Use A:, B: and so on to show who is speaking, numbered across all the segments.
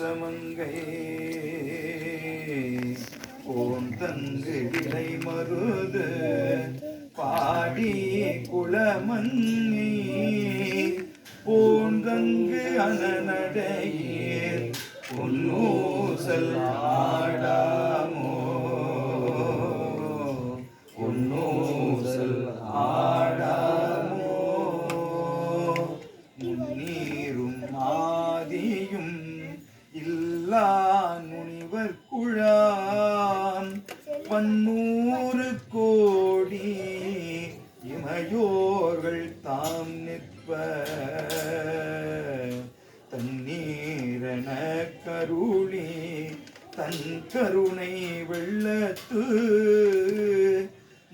A: கோசமங்கை ஓம் தங்கு விலை மருது. பாடி குளமன்னி பூந்தங்கு அனநடையே பொன்னூசல் ஆடா. பன்னூறு கோடி இமையோர்கள் தாம் நிற்ப. தண்ணீரன கருளி தன் கருணை வெள்ளத்து.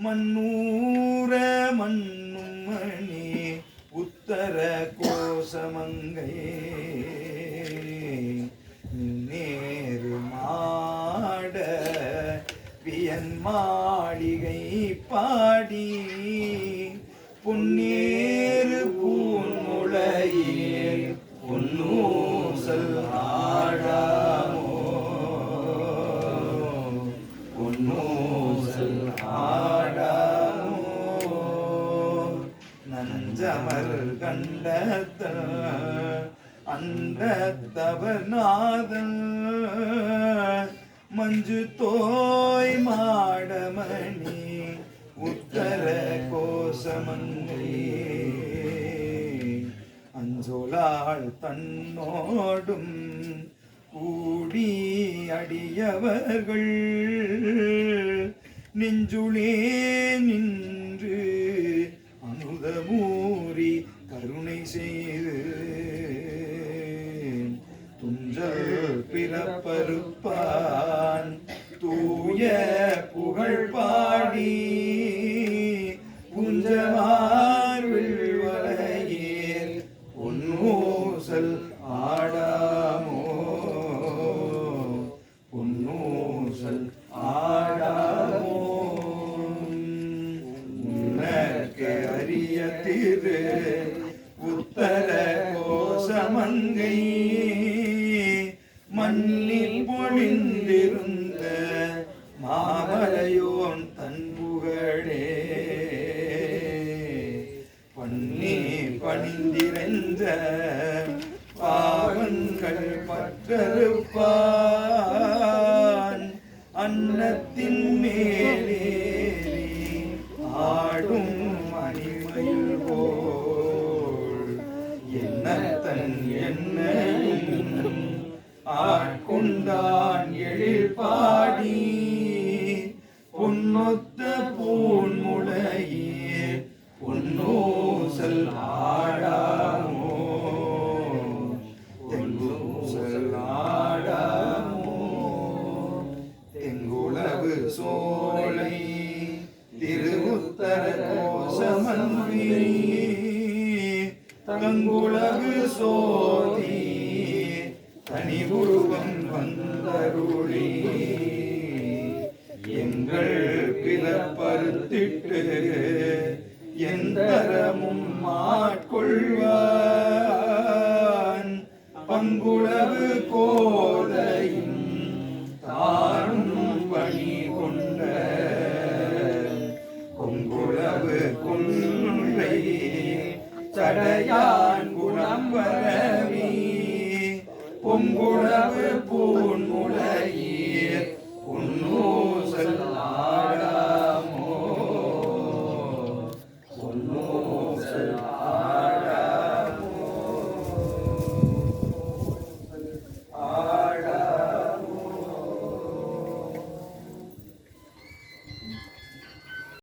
A: மன்னூர மண்ணும் மணி உத்தர கோசமங்கை. நின்னே தன் மாளிகை பாடி புன்னேறு பூன்முளையில் பொன்னூசல் ஆடாமோ. பொன்னூசல் ஆடாமோ. நஞ்சமர் கண்டத்த அந்த தவநாதன் மஞ்சு தோய் மாடமணி உத்தர கோசமங்கை. அஞ்சொலாள் தன்னோடும் கூடி அடியவர்கள். நெஞ்சுளே நின்று அமுதமூறி கருணை செய்து துஞ்சல் பிறப்பருப்பா தூய புகழ் பாடி புஞ்சமார் விழ்வலையேல் பொன்னூசல் ஆடாமோ? பொன்னூசல் ஆடாமோ? உன்னற்கு அரிய திரு உத்தர கோசமங்கை. மண்ணில் மாமலையோன் தன் புகழே பண்ணி பணிந்திருந்த பாவங்கள் பற்றறுப்பான் சோலை திருவுத்தர கோஷமன்றி தங்குலகு சோதி தனி உருவம் வந்தருளி. எங்கள் பிறப்பறுத்திட்டு எந்தரமும் மாட்கொள்வான் பங்குளவு கோதையும் பொங்குளவு